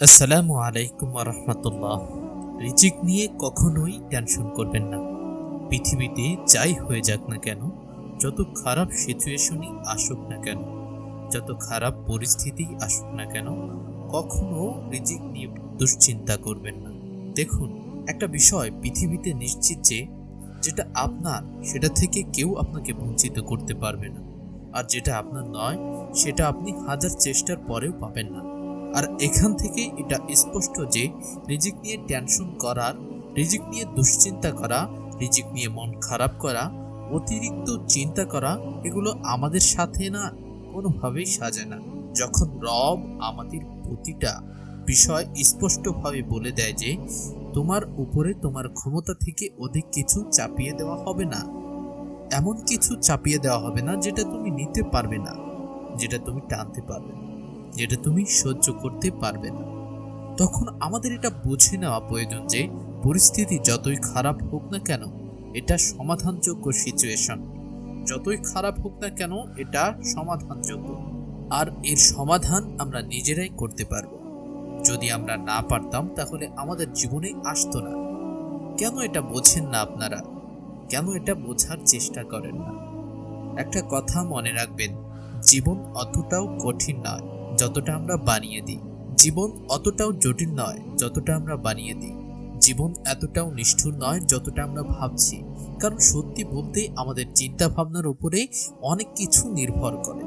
আসসালামু আলাইকুম রহমতুল্লাহ রিজিক নিয়ে কখনোই টেনশন করবেন না। পৃথিবীতে যাই হয়ে যাক না কেন, যত খারাপ সিচুয়েশনই আসুক না কেন, যত খারাপ পরিস্থিতি আসুক না কেন, কখনো রিজিক নিয়ে দুশ্চিন্তা করবেন না। দেখুন, একটা বিষয় পৃথিবীতে নিশ্চিত যে, যেটা আপনার, সেটা থেকে কেউ আপনাকে বঞ্চিত করতে পারবে না। আর যেটা আপনার নয়, সেটা আপনি হাজার চেষ্টার পরেও পাবেন না। আর এখান থেকে এটা স্পষ্ট যে রিজিক নিয়ে টেনশন করার রিজিক নিয়ে দুশ্চিন্তা করা, রিজিক নিয়ে মন খারাপ করা, অতিরিক্ত চিন্তা করা, এগুলো আমাদের সাথে না, কোনোভাবেই সাজে না। যখন রব আমাদের প্রতিটা বিষয় স্পষ্টভাবে বলে দেয় যে, তোমার উপরে তোমার ক্ষমতা থেকে অধিক কিছু চাপিয়ে দেওয়া হবে না। এমন কিছু চাপিয়ে দেওয়া হবে না যেটা তুমি নিতে পারবে না, যেটা তুমি টানতে পারবে যেটা তুমি সহ্য করতে পারবে না। তখন আমাদের এটা বুঝে নেওয়া প্রয়োজন যে, পরিস্থিতি যতই খারাপ হোক না কেন, এটা সমাধানযোগ্য সিচুয়েশন যতই খারাপ হোক না কেন, এটা সমাধানযোগ্য। আর এর সমাধান আমরা নিজেরাই করতে পারব। যদি আমরা না পারতাম, তাহলে আমাদের জীবনে আসতো না। কেন এটা বোঝেন না আপনারা? কেন এটা বোঝার চেষ্টা করেন না? একটা কথা মনে রাখবেন, জীবন অতটাও কঠিন নয়। যতটা আমরা বানিয়ে দিই। জীবন অতটাও জটিল নয় যতটা আমরা বানিয়ে দিই। জীবন এতটাও নিষ্ঠুর নয় যতটা আমরা ভাবছি। কারণ সত্যি বলতে আমাদের চিন্তা ভাবনার উপরে অনেক কিছু নির্ভর করে।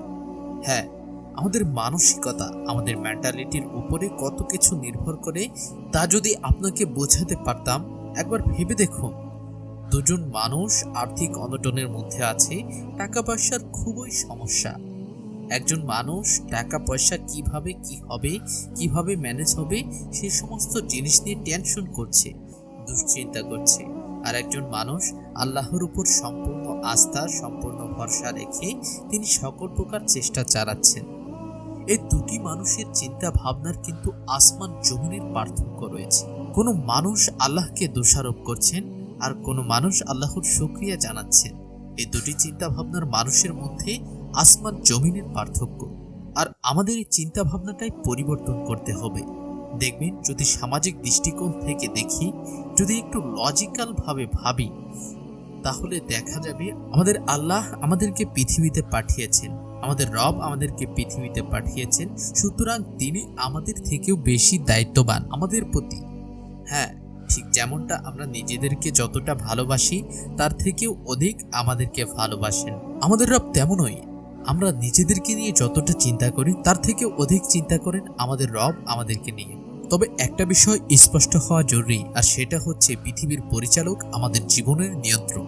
হ্যাঁ আমাদের মানসিকতা, আমাদের মেন্টালিটির উপরে কত কিছু নির্ভর করে তা যদি আপনাকে বোঝাতে পারতাম, একবার ভেবে দেখুন। দুজন মানুষ আর্থিক অনটনের মধ্যে আছে, টাকা পয়সার খুবই সমস্যা। একজন মানুষ টাকা, পয়সা কীভাবে, কি হবে, কীভাবে ম্যানেজ হবে, সে সমস্ত জিনিস নিয়ে টেনশন করছে, দুশ্চিন্তা করছে। আর একজন মানুষ আল্লাহর উপর সম্পূর্ণ আস্থা, সম্পূর্ণ ভরসা রেখে তিনি সকল প্রকার চেষ্টা চালাচ্ছেন। এই দুটি মানুষের চিন্তা ভাবনার কিন্তু আসমান জমিনের পার্থক্য রয়েছে। কোনো মানুষ আল্লাহকে দোষারোপ করছেন আর কোনো মানুষ আল্লাহর শুক্রিয়া জানাচ্ছেন। এই দুটি চিন্তা ভাবনার মানুষের মধ্যে আসমান জমিনের পার্থক্য। আর আমাদের এই চিন্তা ভাবনাটাই পরিবর্তন করতে হবে। দেখবেন, যদি সামাজিক দৃষ্টিকোণ থেকে দেখি, যদি একটু লজিক্যাল ভাবে ভাবি, তাহলে দেখা যাবে আমাদের আল্লাহ আমাদেরকে পৃথিবীতে পাঠিয়েছেন। আমাদের রব আমাদেরকে পৃথিবীতে পাঠিয়েছেন। সুতরাং তিনি আমাদের থেকেও বেশি দায়িত্ববান আমাদের প্রতি। হ্যাঁ ঠিক যেমনটা আমরা নিজেদেরকে যতটা ভালোবাসি, তার থেকেও অধিক আমাদেরকে ভালোবাসেন। আমাদের রব তেমনই। আমরা নিজেদেরকে নিয়ে যতটা চিন্তা করি, তার থেকে অধিক চিন্তা করেন আমাদের রব আমাদেরকে নিয়ে। তবে একটা বিষয় স্পষ্ট হওয়া জরুরি, আর সেটা হচ্ছে পৃথিবীর পরিচালক আমাদের জীবনের নিয়ন্ত্রক।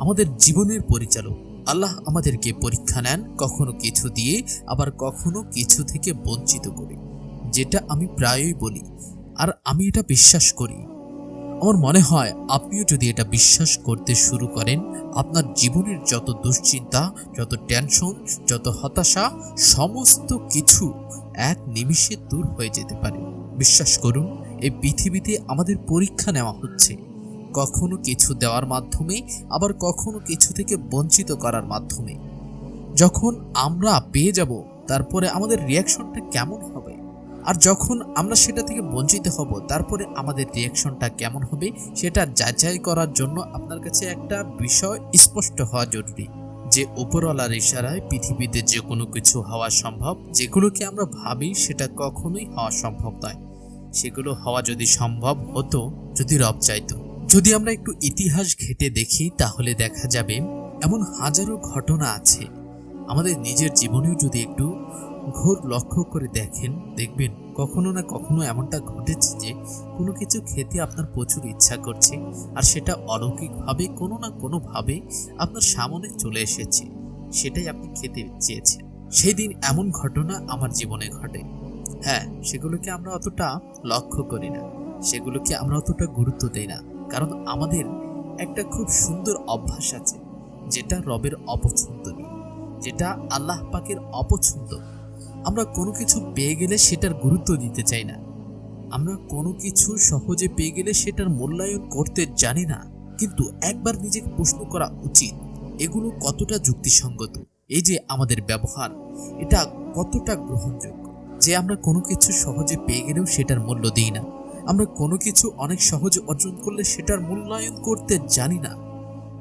আমাদের জীবনের পরিচালক। আল্লাহ আমাদেরকে পরীক্ষা নেন কখনো কিছু দিয়ে, আবার কখনো কিছু থেকে বঞ্চিত করে। যেটা আমি প্রায়ই বলি, আর আমি এটা বিশ্বাস করি। আমার মনে হয় আপনিও যদি এটা বিশ্বাস করতে শুরু করেন, আপনার জীবনের যত দুশ্চিন্তা, যত টেনশন যত হতাশা, সমস্ত কিছু এক নিমিষে দূর হয়ে যেতে পারে। বিশ্বাস করুন, এই পৃথিবীতে আমাদের পরীক্ষা নেওয়া হচ্ছে। কখনো কিছু দেওয়ার মাধ্যমে, আবার কখনো কিছু থেকে বঞ্চিত করার মাধ্যমে। যখন আমরা পেয়ে যাব, তারপরে আমাদের রিয়াকশনটা কেমন হবে? আর যখন আমরা সেটা থেকে বঞ্চিত হব, তারপরে আমাদের রিয়াকশনটা কেমন হবে, সেটা যাচাই করার জন্য আপনার কাছে একটা বিষয় স্পষ্ট হওয়া জরুরি। যে উপরওয়ালার ইশারায় পৃথিবীতে যে কোনো কিছু হওয়া সম্ভব যেগুলোকে আমরা ভাবি সেটা কখনোই হওয়া সম্ভব নয়। সেগুলো হওয়া যদি সম্ভব হতো, যদি রব চাইতো। যদি আমরা একটু ইতিহাস ঘেটে দেখি, তাহলে দেখা যাবে এমন হাজারো ঘটনা আছে। আমাদের নিজের জীবনেও যদি একটু ঘোর লক্ষ্য করে দেখেন, দেখবেন কখনো না কখনো এমনটা ঘটেছে যে কোনো কিছু খেতে আপনার প্রচুর ইচ্ছা করছে আর সেটা অলৌকিকভাবে কোনো না কোনোভাবে আপনার সামনে চলে এসেছে। সেটাই আপনি খেতে চেয়েছেন। সেই দিন এমন ঘটনা আমার জীবনে ঘটে। হ্যাঁ সেগুলোকে আমরা অতটা লক্ষ্য করি না। সেগুলোকে আমরা অতটা গুরুত্ব দেই না। কারণ আমাদের একটা খুব সুন্দর অভ্যাস আছে, যেটা রবের অপছন্দনীয়। যেটা আল্লাহ পাকের অপছন্দ। আমরা কোনো কিছু পেয়ে গেলে সেটার গুরুত্ব দিতে চাই না। আমরা কোনো কিছু সহজে পেয়ে গেলে সেটার মূল্যায়ন করতে জানি না। কিন্তু একবার নিজেকে প্রশ্ন করা উচিত, এগুলো কতটা যুক্তিসঙ্গত? এই যে আমাদের ব্যবহার, এটা কতটা গ্রহণযোগ্য? যে আমরা কোনো কিছু সহজে পেয়ে গেলেও সেটার মূল্য দিই না। আমরা কোনো কিছু অনেক সহজে অর্জন করলে সেটার মূল্যায়ন করতে জানি না।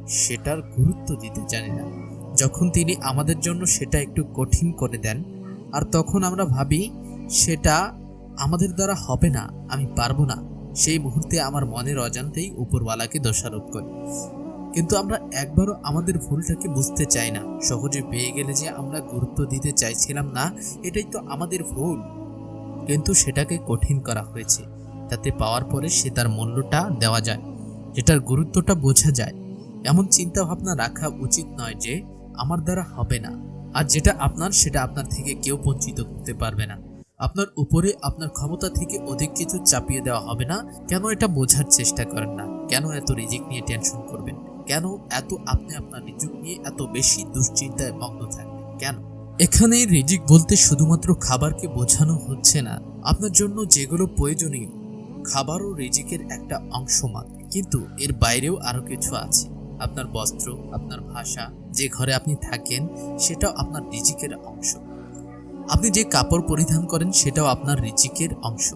সেটার গুরুত্ব দিতে জানি না। যখন তিনি আমাদের জন্য সেটা একটু কঠিন করে দেন আর তখন আমরা ভাবি, সেটা আমাদের দ্বারা হবে না, আমি পারব না। সেই মুহূর্তে আমার মনের অজান্তেই উপরওয়ালাকে দোষারোপ করি। কিন্তু আমরা একবারও আমাদের ভুলটাকে বুঝতে চাই না। সহজে পেয়ে গেলে যে আমরা গুরুত্ব দিতে চাইছিলাম না, এটাই তো আমাদের ভুল। কিন্তু সেটাকে কঠিন করা হয়েছে। তাতে পাওয়ার পরে সে তার মূল্যটা দেওয়া যায়, যেটার গুরুত্বটা বোঝা যায়। এমন চিন্তা ভাবনা রাখা উচিত নয় যে, আমার দ্বারা হবে না। আর যেটা আপনার, সেটা আপনার থেকে কেউ বঞ্চিত করতে পারবে না। আপনার উপরে আপনার ক্ষমতা থেকে অধিক কিছু চাপিয়ে দেওয়া হবে না। কেন এটা বোঝার চেষ্টা করেন না? কেন এত রিজিক নিয়ে টেনশন করবেন? কেন এত আপনি আপনার রিজিক নিয়ে এত বেশি দুশ্চিন্তায় মগ্ন থাকবেন? কেন? এখানে রিজিক বলতে শুধুমাত্র খাবারকে বোঝানো হচ্ছে না। আপনার জন্য যেগুলো প্রয়োজনীয়, খাবারও রিজিকের একটা অংশ মাত্র। কিন্তু এর বাইরেও আরও কিছু আছে। আপনার বস্ত্র, আপনার ভাষা যে ঘরে আপনি থাকেন, সেটাও আপনার রিজিকের অংশ। আপনি যে কাপড় পরিধান করেন, সেটাও আপনার রিজিকের অংশ।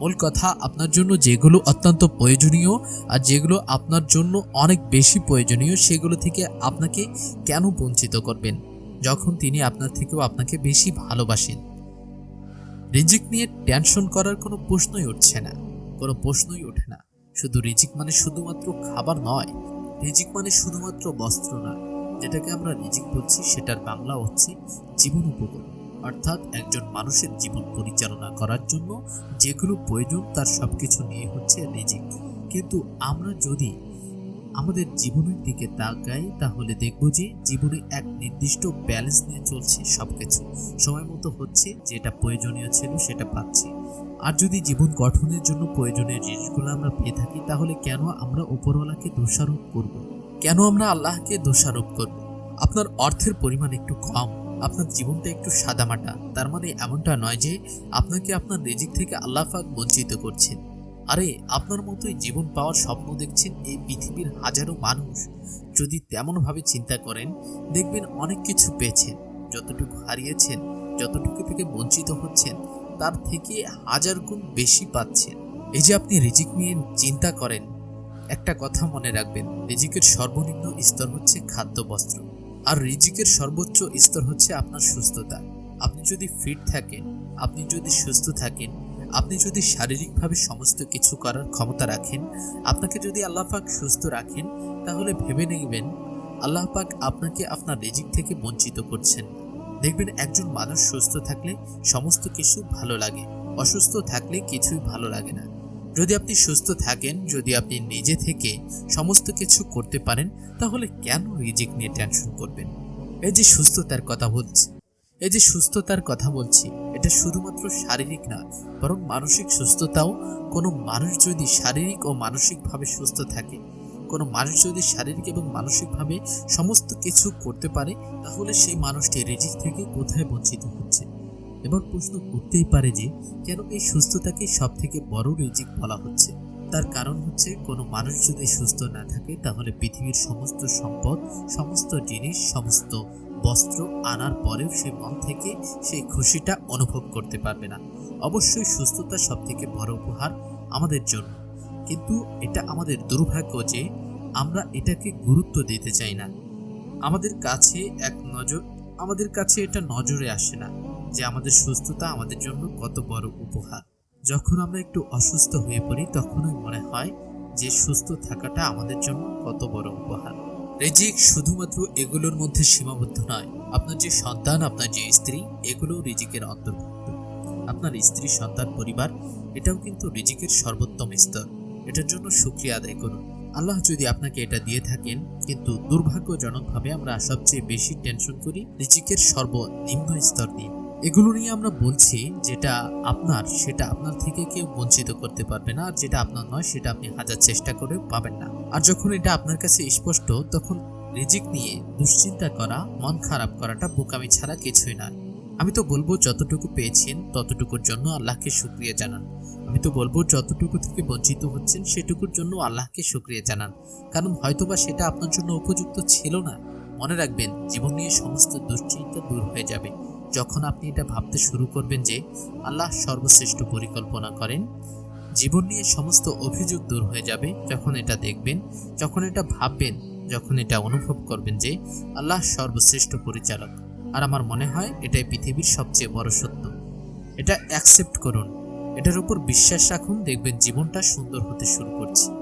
মূল কথা, আপনার জন্য যেগুলো অত্যন্ত প্রয়োজনীয় আর যেগুলো আপনার জন্য অনেক বেশি প্রয়োজনীয়, সেগুলো থেকে আপনাকে কেন বঞ্চিত করবেন? যখন তিনি আপনার থেকেও আপনাকে বেশি ভালোবাসেন। রিজিক নিয়ে টেনশন করার কোনো প্রশ্নই উঠছে না। কোনো প্রশ্নই ওঠে না। শুধু রিজিক মানে শুধুমাত্র খাবার নয়। রিজিক মানে শুধুমাত্র বস্ত্র নয়। যেটাকে আমরা রিজিক বলছি, সেটার বাংলা হচ্ছে জীবন উপকরণ। অর্থাৎ একজন মানুষের জীবন পরিচালনা করার জন্য যেগুলো প্রয়োজন, তার সব কিছু নিয়ে হচ্ছে রিজিক। কিন্তু আমরা যদি আমাদের জীবনের দিকে তাকাই, তাহলে দেখব যে জীবনে এক নির্দিষ্ট ব্যালেন্স নিয়ে চলছে সব কিছু সময় মতো হচ্ছে যেটা প্রয়োজনীয় ছিল সেটা পাচ্ছি। আর যদি জীবন গঠনের জন্য প্রয়োজনীয় জিনিসগুলো আমরা পেয়ে থাকি, তাহলে কেন আমরা উপরওয়ালাকে দোষারোপ করব। কেন আমরা আল্লাহকে দোষারোপ করব। আপনার অর্থের পরিমাণ একটু কম, আপনার জীবনটা একটু সাদামাটা। তার মানে এমনটা নয় যে আপনাকে আপনার রেজিক থেকে আল্লাহ পাক বঞ্চিত করছেন। আরে, আপনার মতোই জীবন পাওয়ার স্বপ্ন দেখছেন এই পৃথিবীর হাজারো মানুষ। যদি তেমনভাবে চিন্তা করেন, দেখবেন অনেক কিছু পেয়েছেন। যতটুকু হারিয়েছেন, যতটুকু থেকে বঞ্চিত হচ্ছেন, তার থেকে হাজার গুণ বেশি পাচ্ছেন। এই যে আপনি রিজিক নিয়ে চিন্তা করেন একটা কথা মনে রাখবেন, রিজিকের সর্বনিম্ন স্তর হচ্ছে খাদ্য বস্ত্র। আর রিজিকের সর্বোচ্চ স্তর হচ্ছে আপনার সুস্থতা। আপনি যদি ফিট থাকেন, আপনি যদি সুস্থ থাকেন, আপনি যদি শারীরিকভাবে সমস্ত কিছু করার ক্ষমতা রাখেন, আপনাকে যদি আল্লাহ পাক সুস্থ রাখেন, তাহলে ভেবে নেবেন আল্লাহ পাক আপনাকে আপনার রিজিক থেকে বঞ্চিত করছেন। দেখবেন একজন মানুষ সুস্থ থাকলে সমস্ত কিছু ভালো লাগে, অসুস্থ থাকলে কিছুই ভালো লাগে না। যদি আপনি সুস্থ থাকেন, যদি আপনি নিজে থেকে সমস্ত কিছু করতে পারেন, তাহলে কেন রিজিক নিয়ে টেনশন করবেন? এই যে সুস্থতার কথা বলছি, এই যে সুস্থতার কথা বলছি, এটা শুধুমাত্র শারীরিক না, বরং মানসিক সুস্থতাও। কোনো মানুষ যদি শারীরিক ও মানসিকভাবে সুস্থ থাকে, কোনো মানুষ যদি শারীরিক এবং মানসিকভাবে সমস্ত কিছু করতে পারে, তাহলে সেই মানুষটি রিজিক থেকে কোথায় বঞ্চিত হচ্ছে? এবার প্রশ্ন উঠতেই পারে যে, কেন এই সুস্থতাকে সব থেকে বড় রিজিক বলা হচ্ছে? তার কারণ হচ্ছে, কোনো মানুষ যদি সুস্থ না থাকে, তাহলে পৃথিবীর সমস্ত সম্পদ, সমস্ত জিনিস, সমস্ত বস্ত্র আনার পরেও সে মন থেকে সেই খুশিটা অনুভব করতে পারবে না। অবশ্যই সুস্থতা সব থেকে বড় উপহার আমাদের জন্য। কিন্তু এটা আমাদের দুর্ভাগ্য যে, আমরা এটাকে গুরুত্ব দিতে চাই না। আমাদের কাছে এক নজর, আমাদের কাছে এটা নজরে আসে না। যে আমাদের সুস্থতা আমাদের জন্য কত বড় উপহার। যখন আমরা একটু অসুস্থ হয়ে পড়ি, তখনই মনে হয় যে সুস্থ থাকাটা আমাদের জন্য কত বড় উপহার। রেজিক শুধুমাত্র এগুলোর মধ্যে সীমাবদ্ধ নয়। আপনার যে সন্তান, আপনার যে স্ত্রী এগুলো রিজিকের অন্তর্ভুক্ত। আপনার স্ত্রী, সন্তান, পরিবার, এটাও কিন্তু রিজিকের সর্বোত্তম স্তর। এটার জন্য সুক্রিয়া আদায় করুন। আল্লাহ যদি আপনাকে এটা দিয়ে থাকেন, কিন্তু দুর্ভাগ্যজনকভাবে আমরা সবচেয়ে বেশি টেনশন করি রিজিকের সর্বনিম্ন স্তর নিয়ে। এগুলো নিয়ে আমরা বলছি যেটা আপনার, সেটা আপনার থেকে কেউ বঞ্চিত করতে পারবে না, আর যেটা আপনার নয়, সেটা আপনি হাজার চেষ্টা করে পাবেন না। আর যখন এটা আপনার কাছে স্পষ্ট, তখন রিজিক নিয়ে দুশ্চিন্তা করা, মন খারাপ করাটা বোকামি ছাড়া কিছুই নয়। আমি তো বলব যতটুকু পেয়েছেন, ততটুকুর জন্য আল্লাহকে শুক্রিয়া জানান। আমি তো বলব যতটুকু থেকে বঞ্চিত হচ্ছেন, সেটুকুর জন্য আল্লাহকে শুক্রিয়া জানান। কারণ হয়তোবা সেটা আপনার জন্য উপযুক্ত ছিল না। মনে রাখবেন, জীবন নিয়ে সমস্ত দুশ্চিন্তা দূর হয়ে যাবে। যখন আপনি এটা ভাবতে শুরু করবেন যে আল্লাহ সর্বশ্রেষ্ঠ পরিকল্পনা করেন, জীবন নিয়ে সমস্ত অভিযোগ দূর হয়ে যাবে যখন এটা দেখবেন, যখন এটা ভাববেন, যখন এটা অনুভব করবেন যে আল্লাহ সর্বশ্রেষ্ঠ পরিচালক। আর আমার মনে হয় এটাই পৃথিবীর সবচেয়ে বড় সত্য। এটা অ্যাকসেপ্ট করুন। এটার উপর বিশ্বাস রাখুন, দেখবেন জীবনটা সুন্দর হতে শুরু করছে।